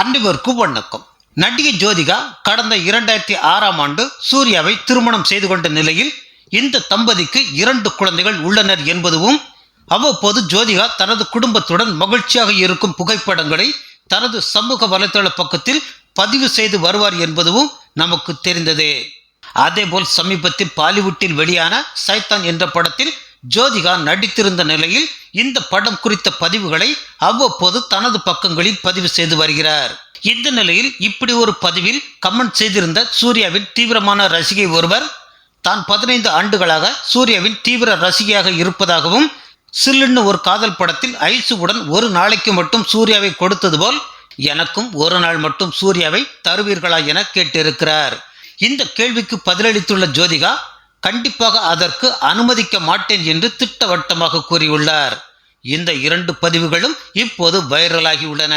அனைவருக்கும் வணக்கம் நடிகை ஜோதிகா கடந்த இரண்டாயிரத்தி ஆறாம் ஆண்டு சூர்யாவை திருமணம் செய்து கொண்ட நிலையில் இந்த தம்பதிக்கு இரண்டு குழந்தைகள் உள்ளனர் என்பதும் அவ்வப்போது ஜோதிகா தனது குடும்பத்துடன் மகிழ்ச்சியாக இருக்கும் புகைப்படங்களை தனது சமூக வலைதள பக்கத்தில் பதிவு செய்து வருவார் என்பதுவும் நமக்கு தெரிந்ததே. அதேபோல் சமீபத்தில் பாலிவுட்டில் வெளியான சைத்தான் என்ற படத்தில் ஜோதிகா நடித்திருந்த நிலையில் இந்த படம் குறித்த பதிவுகளை அவ்வப்போது தனது பக்கங்களில் பதிவு செய்து வருகிறார். இந்த நிலையில் இப்படி ஒரு பதிவில் கமெண்ட் செய்திருந்த சூர்யாவின் தீவிரமான ரசிகை ஒருவர் தான் பதினைந்து ஆண்டுகளாக சூர்யாவின் தீவிர ரசிகையாக இருப்பதாகவும் சில்லுன்னு ஒரு காதல் படத்தில் ஐசுவுடன் ஒரு நாளைக்கு மட்டும் சூர்யாவை கொடுத்தது போல் எனக்கும் ஒரு நாள் மட்டும் சூர்யாவை தருவீர்களா என கேட்டிருக்கிறார். இந்த கேள்விக்கு பதிலளித்துள்ள ஜோதிகா கண்டிப்பாக அதற்கு அனுமதிக்க மாட்டேன் என்று திட்டவட்டமாக கூறியுள்ளார். இந்த இரண்டு பதிவுகளும் இப்போது வைரலாகி உள்ளன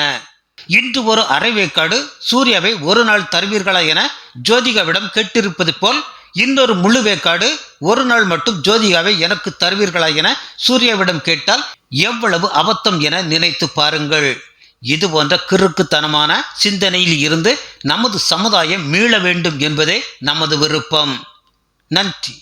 இன்று ஒரு அரைவேக்காடு சூர்யாவை ஒரு நாள் தருவீர்களா என ஜோதிகாவிடம் கேட்டிருப்பது போல் இன்னொரு முழு வேக்காடு ஒரு நாள் மட்டும் ஜோதிகாவை எனக்கு தருவீர்களா என சூர்யாவிடம் கேட்டால் எவ்வளவு அபத்தம் என நினைத்து பாருங்கள். இது போன்ற கிறுக்குத்தனமான சிந்தனையில் இருந்து நமது சமுதாயம் மீள வேண்டும் என்பதே நமது விருப்பம். நன்றி